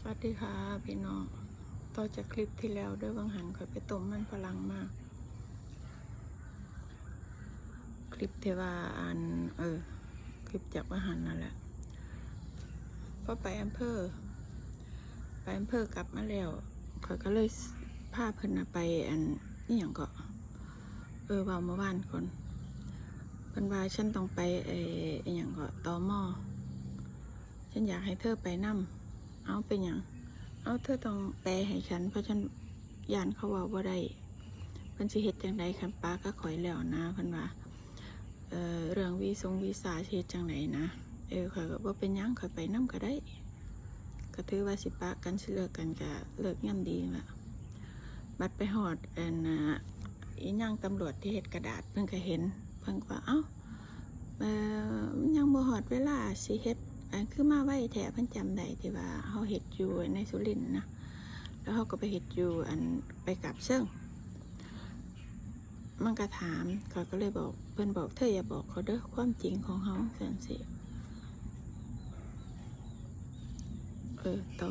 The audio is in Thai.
สวัสดีค่ะพี่น้องต่อจากคลิปที่แล้วด้วยบางหันคอยไปต้มมันพลังมาก คลิปเทว่าอันเออ คลิปจากบางหันนั่นแหละพอไปอำเภอ ไปอำเภอกลับมาแล้วคอยก็เลยพาเพิ่นน่ะไปอันนี่อย่างก็ เออเว่าเมื่อวานคนเพิ่นว่าฉันต้องไปเอออย่างก็ต่อมอฉันอยากให้เธอไปนั่ม เอาเป็นอย่างเอาเธอต้องแปลให้ฉัน เพราะฉันยานเขาว่าว่าได้เพิ่นสิเฮ็ดจังไดคันป้าก็ข่อยแล้วนะเพิ่นว่าเอ่อเรื่องวีซงวีซ่าสิเฮ็ดจังไดนะเออข่อยก็บ่เป็นหยังข่อยไปนํก็ได้ก็ถือว่าสิปะกันสิเลิกกันก็เลิกยามดีละบัดไปฮอดอันน่ะอีหยังตำรวจที่เฮ็ดกระดาษเพิ่นก็เห็นเพิ่นก็ว่าเอ้าเอ่อยังบ่ฮอดเวลาสิเฮ็ด อันคือมาไว้แถเพิ่นจำได้ที่ว่าเขาเห็ดอยู่ในสุรินนะแล้วเขาก็ไปเห็ดอยู่อันไปกับเชิงมันก็ถามเขาก็เลยบอกเพื่อนบอกเธออย่าบอกเขาเด้อความจริงของเขาสันสิเออต่อ